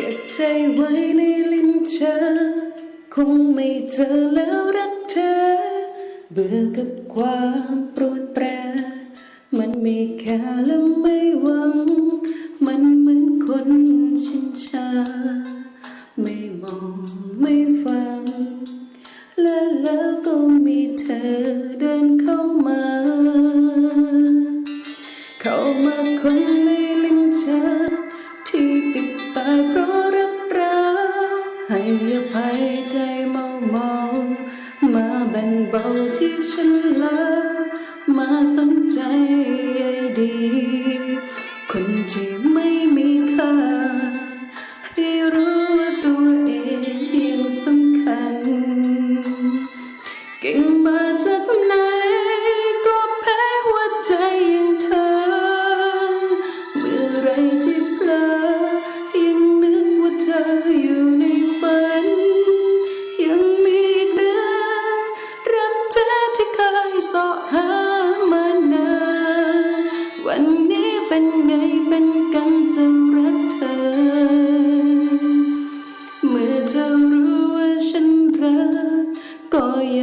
ก็บใจไว้ในลิ้นเธอคงไม่เจอแล้วรักเธอ เบื่อกับความปรวนแปร มันไม่แค่และไม่หวัง มันเหมือนคนชินชา ไม่มองไม่ฟัง และแล้วก็มีเธอเดินเข้ามา เข้ามาคนในลิ้นายใจเมาเมามาแบ่งเบาที่ฉันละมาสนใจ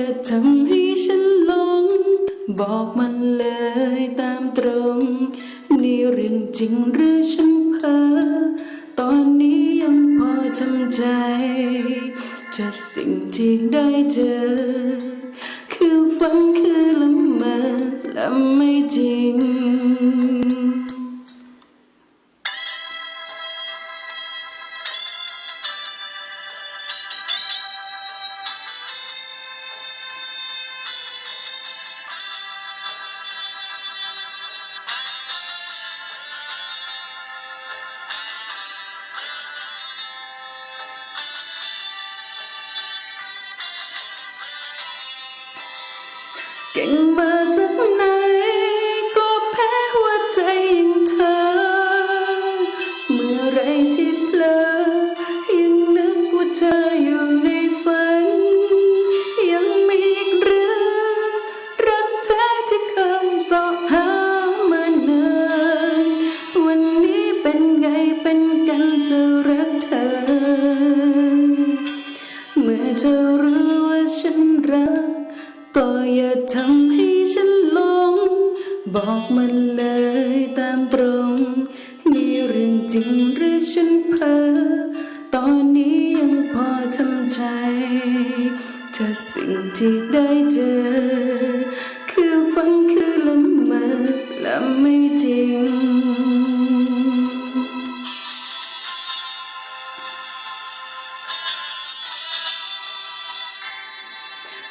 อทำให้ฉันหลง บอกมันเลยตามตรง นี่เรื่องจริงหรือฉันเพ้อตอนนี้ยังพอจำใจจะสิ่งที่ได้เจอ คือฝันคือละเมอและไม่จริง เก่ ทำให้ฉันหลง บอกมันเลยตามตรงนี่เรื่องจริงหรือฉันเพ้อตอนนี้ยังพอทำใจเธอสิ่งที่ได้เจอ คือฝันคือละเมอและไม่